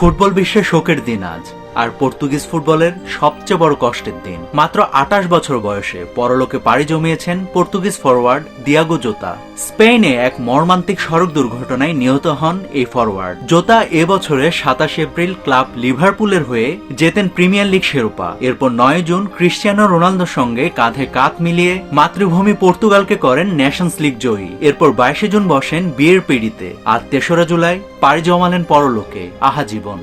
Football বিশ্বে শোকের দিন আজ। আর পর্তুগিজ ফুটবলের সবচেয়ে বড় কষ্টের দিন। মাত্র আঠাশ বছর বয়সে পরলোকে পাড়ি জমিয়েছেন পর্তুগিজ ফরওয়ার্ড দিয়াগো জোতা। স্পেনে এক মর্মান্তিক সড়ক দুর্ঘটনায় নিহত হন এই ফরওয়ার্ড জোতা এবছরে সাতাশ এপ্রিল ক্লাব লিভারপুলের হয়ে জেতেন প্রিমিয়ার লিগ শিরোপা। এরপর নয় জুন ক্রিস্টিয়ানো রোনালদোর সঙ্গে কাঁধে কাঁধ মিলিয়ে মাতৃভূমি পর্তুগালকে করেন ন্যাশনস লিগ জয়ী। এরপর বাইশে জুন বসেন বিয়ের পিড়িতে। আর তেসরা জুলাই পাড়ি জমালেন পরলোকে। আহা জীবন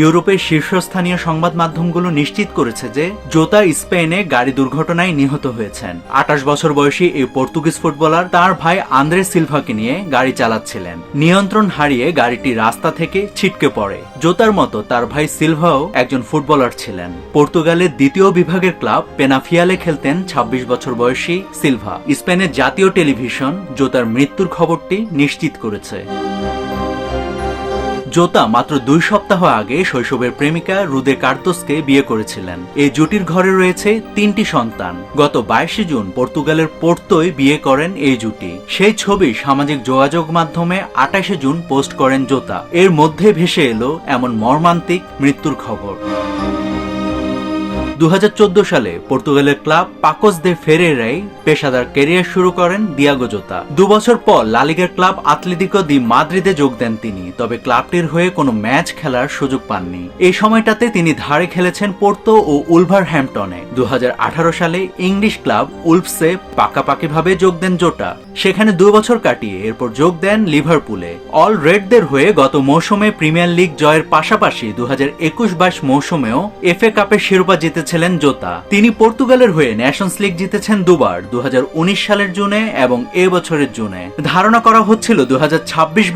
ইউরোপের শীর্ষস্থানীয় সংবাদ মাধ্যমগুলো নিশ্চিত করেছে যে জোতা স্পেনে গাড়ি দুর্ঘটনায় নিহত হয়েছেন। আঠাশ বছর বয়সী এই পর্তুগিজ ফুটবলার তার ভাই আন্দ্রে সিলভাকে নিয়ে গাড়ি চালাচ্ছিলেন। নিয়ন্ত্রণ হারিয়ে গাড়িটি রাস্তা থেকে ছিটকে পড়ে। জোতার মতো তার ভাই সিলভাও একজন ফুটবলার ছিলেন। পর্তুগালের দ্বিতীয় বিভাগের ক্লাব পেনাফিয়ালে খেলতেন ২৬ বছর বয়সী সিলভা। স্পেনের জাতীয় টেলিভিশন জোতার মৃত্যুর খবরটি নিশ্চিত করেছে। জোতা মাত্র দুই সপ্তাহ আগে শৈশবের প্রেমিকা রুদে কার্তোসকে বিয়ে করেছিলেন। এই জুটির ঘরে রয়েছে তিনটি সন্তান। গত বাইশে জুন পর্তুগালের পোর্তোয় বিয়ে করেন এই জুটি। সেই ছবি সামাজিক যোগাযোগ মাধ্যমে আটাশে জুন পোস্ট করেন জোতা। এর মধ্যে ভেসে এলো এমন মর্মান্তিক মৃত্যুর খবর। দু হাজার চোদ্দ সালে পর্তুগালের ক্লাব পাকোস দে ফেরেরাই পেশাদার ক্যারিয়ার শুরু করেন দিয়াগো জোতা। দু বছর পর লালিগের ক্লাব আতলেতিকো দি মাদ্রিদে যোগ দেন তিনি, তবে ক্লাবটির হয়ে কোনো ম্যাচ খেলার সুযোগ পাননি। এই সময়টাতে তিনি ধারে খেলেছেন পোর্তো ও উলভার হ্যাম্পটনে দু সালে ইংলিশ ক্লাব উলফসে পাকাপাকিভাবে যোগ দেন জোটা। সেখানে দু বছর কাটিয়ে এরপর যোগ দেন লিভারপুলে। অল রেডদের হয়ে গত মৌসুমে প্রিমিয়ার লিগ জয়ের পাশাপাশি দু হাজার একুশ বাইশ মৌসুমেও এফএ কাপের শিরোপা জিতেছিলেন জোতা। তিনি পর্তুগালের হয়ে ন্যাশনস লিগ জিতেছেন দুবার দু সালের জুনে এবং এ বছরের জুনে। ধারণা করা হচ্ছিল দু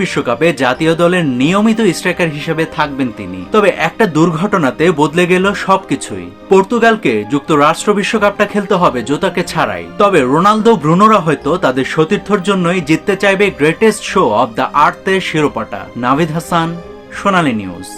বিশ্বকাপে জাতীয় দলের নিয়মিত স্ট্রাইকার হিসেবে থাকবেন তিনি। তবে একটা দুর্ঘটনাতে বদলে গেল সবকিছুই। পর্তুগালকে যুক্তরাষ্ট্র বিশ্বকাপটা খেলতে হবে জোতাকে ছাড়াই। তবে রোনালদো ব্রুনোরা হয়তো তাদের সতীর্থর জন্যই জিততে চাইবে গ্রেটেস্ট শো অব দ্য আর্থের শিরোপাটা। নাভিদ হাসান, সোনালী নিউজ।